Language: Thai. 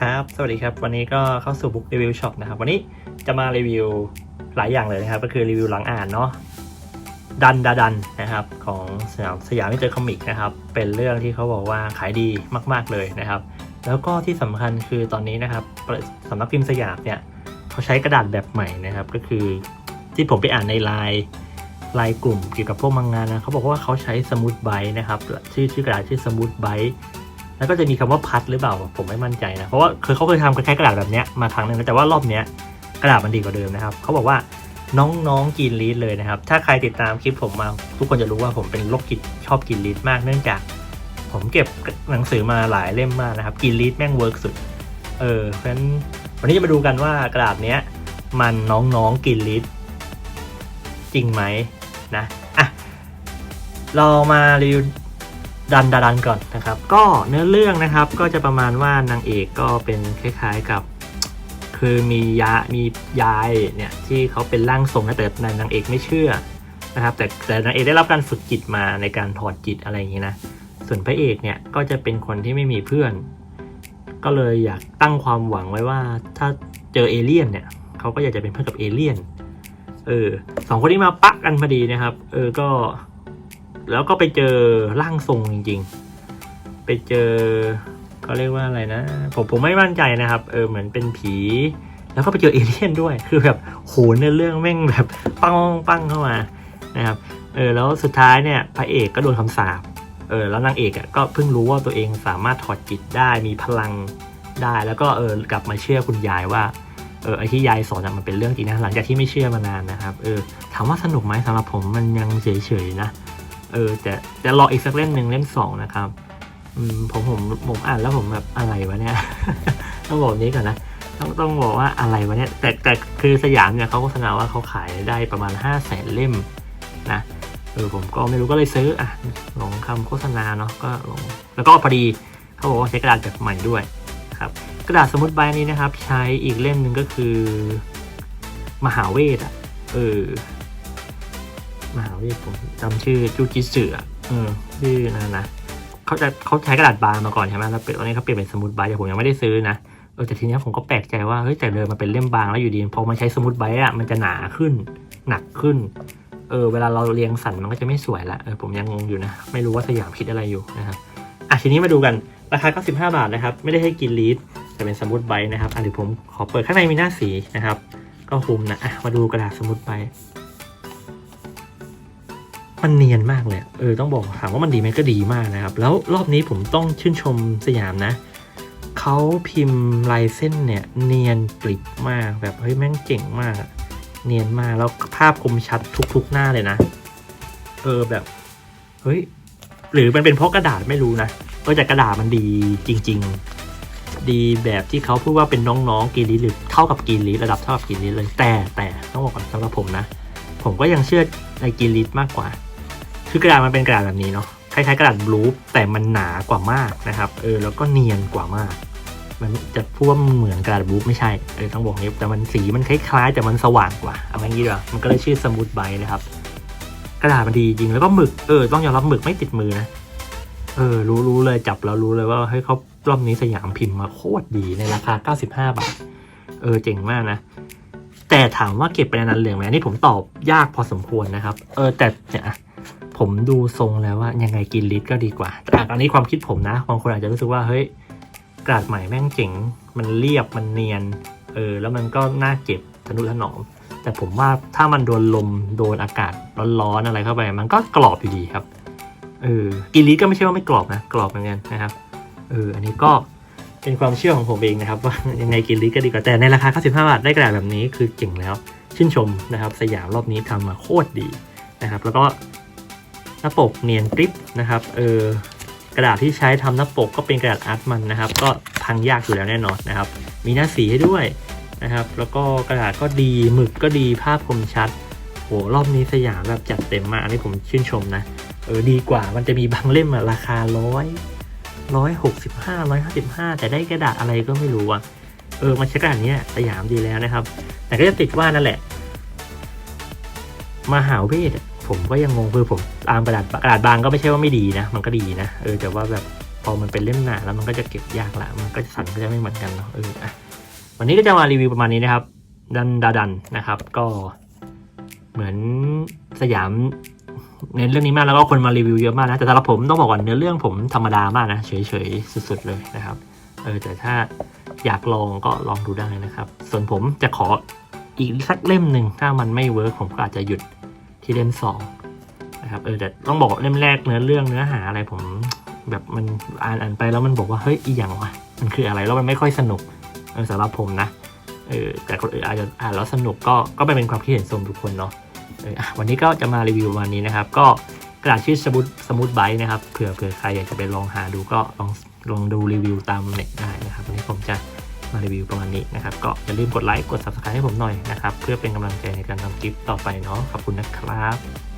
ครับ สวัสดีครับ วันนี้ก็เข้าสู่บุ๊กรีวิวช็อปนะครับ วันนี้จะมารีวิวหลายอย่างเลยนะครับ ก็คือรีวิวหลังอ่านเนาะ ดันดาดันนะครับของสยามสยามมิเตอร์คอมิกนะครับ เป็นเรื่องที่เขาบอกว่าขายดีมาก ๆเลยนะครับ แล้วก็ที่สำคัญคือตอนนี้นะครับสำนักพิมพ์สยามเนี่ยเขาใช้กระดาษแบบใหม่นะครับ ก็คือที่ผมไปอ่านในไลน์ไลน์กลุ่มเกี่ยวกับพวกมังงานนะเขาบอกว่าเขาใช้สมูทไบต์นะครับชื่อชื่อกระดาษชื่อสมูทไบต์ แล้วก็จะมีคำว่าพัดหรือเปล่าผมไม่มั่นใจนะ เพราะว่าเคือเขาเคยทำคล้ายๆกระดาษแบบนี้มาครั้งหนึ่งแต่ว่ารอบเนี้ยกระดาษมันดีกว่าเดิมนะครับเขาบอกว่าน้องๆกินลีดเลยนะครับ ถ้าใครติดตามคลิปผมมา ทุกคนจะรู้ว่าผมเป็นโรคกินชอบกินลีดมากเนื่องจาก ผมเก็บหนังสือมาหลายเล่มมากนะครับ กินลีดแม่งเวิร์กสุด เออเพราะฉะนั้นวันนี้จะมาดูกันว่ากระดาษเนี้ยมันน้องๆกินลีดจริงไหมนะอะเรามารีวิว ดันดันก่อนนะครับ ก็เนื้อเรื่องนะครับก็จะประมาณว่านางเอกก็เป็นคล้ายๆกับ คือมียามียายเนี่ยที่เขาเป็นร่างทรงนะแต่นางเอกไม่เชื่อนะครับแต่แต่นางเอกได้รับการฝึกจิตมาในการถอดจิตอะไรอย่างนี้นะส่วนพระเอกเนี่ยก็จะเป็นคนที่ไม่มีเพื่อน ก็เลยอยากตั้งความหวังไว้ว่าถ้าเจอเอเลี่ยนเนี่ยเขาก็อยากจะเป็นเพื่อนกับเอเลี่ยนเออสองคนนี้มาปะกันพอดีนะครับ เออก็ แล้วก็ไปเจอร่างทรงจริง ๆ ไปเจอเขาเรียกว่าอะไรนะ ผมผมไม่มั่นใจนะครับ เออเหมือนเป็นผี แล้วก็ไปเจอเอเลี่ยนด้วย คือแบบโหในเรื่องแม่งแบบปังปังเข้ามานะครับ เออแล้วสุดท้ายเนี่ยพระเอกก็โดนคำสาป เออแล้วนางเอกอะก็เพิ่งรู้ว่าตัวเองสามารถถอดจิตได้มีพลังได้แล้วก็เออกลับมาเชื่อคุณยายว่าเออไอที่ยายสอนมันเป็นเรื่องจริงนะหลังจากที่ไม่เชื่อมานานนะครับเออถามว่าสนุกไหมสำหรับผมมันยังเฉยๆนะ เออแต่แต่รออีกสักเล่มหนึ่งเล่มสองนะครับอืมผมผมผมอ่านแล้วผมแบบอะไรวะเนี่ยต้องบอกนี้ก่อนนะต้องต้องบอกว่าอะไรวะเนี่ยแต่แต่คือสยามเนี่ยเขาโฆษณาว่าเขาขายได้ประมาณ5้าแสนเล่มนะเออผมก็ไม่รู้ก็เลยซื้ออะลงคำโฆษณาเนาะก็ลงแล้วก็พอดีเขาบอกว่าใช้กระดาษแบบใหม่ด้วยครับกระดาษสมุดใบนี้นะครับ ใช้อีกเล่มหนึ่งก็คือ มหาเวทอะเออ มหาเวทผมจำชื่อจูจิสึอะเออชื่อนั่นนะเขาจะเขาใช้กระดาษบางมาก่อนใช่ไหมแล้วเปลี่ยนตอนนี้เขาเปลี่ยนเป็นสมุดใบแต่ผมยังไม่ได้ซื้อนะเออแต่ทีเนี้ยผมก็แปลกใจว่าเฮ้ยแต่เดิมมันเป็นเล่มบางแล้วอยู่ดีพอมาใช้สมุดใบอะมันจะหนาขึ้น หนักขึ้นเออเวลาเราเรียงสันมันก็จะไม่สวยละเออผมยังงงอยู่นะ ไม่รู้ว่าสยามคิดอะไรอยู่นะครับอะทีนี้มาดูกันราคา 95 บาทนะครับ ไม่ได้ให้กินลีดแต่เป็นสมุดใบนะครับอะเดี๋ยวผมขอเปิดข้างในมีหน้าสีนะครับ ก็คุมนะอะมาดูกระดาษสมุดใบ มันเนียนมากเลย เออต้องบอกถามว่ามันดีไหมก็ดีมากนะครับ แล้วรอบนี้ผมต้องชื่นชมสยามนะเขาพิมพ์ลายเส้นเนี่ยเนียนกริบมากแบบเฮ้ยแม่งเจ๋งมาก เนียนมากแล้วภาพคมชัดทุกๆหน้าเลยนะ เออแบบเฮ้ยหรือมันเป็นเพราะกระดาษไม่รู้นะเออแต่กระดาษมันดีจริง ๆ ดีแบบที่เขาพูดว่าเป็นน้องๆกีรีหรือเท่ากับกีรีระดับเท่ากับกีรีเลยแต่แต่ต้องบอกก่อนสำหรับผมนะ ผมก็ยังเชื่อในกีรีมากกว่า คือกระดาษมันเป็นกระดาษแบบนี้เนาะคล้ายๆกระดาษบลูแต่มันหนากว่ามากนะครับเออแล้วก็เนียนกว่ามาก มันจะพูดว่าเหมือนกระดาษบลูไม่ใช่เออต้องบอกนี้แต่มันสีมันคล้ายๆ แต่มันสว่างกว่าเอางี้ดีกว่ามันก็เลยชื่อสมูทไบนะครับ กระดาษมันดีจริงแล้วก็หมึกเออต้องยอมรับหมึกไม่ติดมือนะเออรู้รู้เลยจับแล้วรู้เลยว่าเฮ้ยเขารอบนี้สยามพิมพ์มาโคตรดีในราคา 95 บาท เออเจ๋งมากนะ แต่ถามว่าเก็บไปนานเหลืองไหมนี่ผมตอบยากพอสมควรนะครับ เออแต่เนี่ย ผมดูทรงแล้วว่ายังไงกินลิตรก็ดีกว่าแต่อันนี้ความคิดผมนะบางคนอาจจะรู้สึกว่าเฮ้ยกระดาษใหม่แม่งเจ๋งมันเรียบมันเนียนเออแล้วมันก็น่าเก็บทนุถนอมแต่ผมว่าถ้ามันโดนลมโดนอากาศร้อนๆอะไรเข้าไป มันก็กรอบอยู่ดีครับเออกินลิก็ไม่ใช่ว่าไม่กรอบนะกรอบเหมือนกันนะครับเอออันนี้ก็เป็นความเชื่อของผมเองนะครับว่ายังไงกินลิก็ดีกว่าแต่ในราคา 95 บาทได้กระดาษแบบนี้คือเก่งแล้ว ชื่นชมนะครับ สยามรอบนี้ทำมาโคตรดีนะครับ แล้วก็ หน้าปกเนียนกริปนะครับเออกระดาษที่ใช้ทำหน้าปกก็เป็นกระดาษอาร์ตมันนะครับ ก็พังยากอยู่แล้วแน่นอนนะครับ มีหน้าสีให้ด้วยนะครับ แล้วก็กระดาษก็ดีหมึกก็ดีภาพคมชัดโหรอบนี้สยามแบบจัดเต็มมากอันนี้ผมชื่นชมนะเออดีกว่ามันจะมีบางเล่มอะราคาร้อยร้อยหกสิบห้าร้อยห้าสิบห้าแต่ได้กระดาษอะไรก็ไม่รู้อะเออมาใช้กระดาษนี้สยามดีแล้วนะครับ แต่ก็จะติดว่านั่นแหละ มหาเวท ผมก็ยังงงคือผมตามกระดาษกระดาษบางก็ไม่ใช่ว่าไม่ดีนะ มันก็ดีนะเออแต่ว่าแบบพอมันเป็นเล่มหนาแล้วมันก็จะเก็บยากละมันก็สั่นก็จะไม่เหมือนกันเนาะเอออะวันนี้ก็จะมารีวิวประมาณนี้นะครับ ดันดาดันนะครับ ก็เหมือนสยามเน้นเรื่องนี้มากแล้วก็คนมารีวิวเยอะมากนะแต่สำหรับผมต้องบอกก่อนเนื้อเรื่องผมธรรมดามากนะเฉยๆสุดๆเลยนะครับเออแต่ถ้าอยากลองก็ลองดูได้นะครับ ส่วนผมจะขออีกสักเล่มหนึ่งถ้ามันไม่เวิร์กผมก็อาจจะหยุด ที่เล่มสองนะครับเออแต่ต้องบอกเล่มแรกเนื้อเรื่องเนื้อหาอะไรผม แบบมันอ่านอ่านไปแล้วมันบอกว่าเฮ้ยอีหยังวะมันคืออะไรแล้วมันไม่ค่อยสนุกเออสำหรับผมนะเออแต่คนอื่นอาจจะอ่านแล้วสนุกก็ก็เป็นความคิดเห็นส่วนบุคคลเนาะเออวันนี้ก็จะมารีวิววันนี้นะครับ ก็กระดาษชื่อสมุดสมุดไบนะครับเผื่อเผื่อใครอยากจะไปลองหาดูก็ลองลองดูรีวิวตามเน็ตได้นะครับวันนี้ผมจะ มารีวิวประมาณนี้นะครับ ก็อย่าลืมกดไลค์กด subscribe ให้ผมหน่อยนะครับ เพื่อเป็นกำลังใจในการทำคลิปต่อไปเนาะขอบคุณนะครับ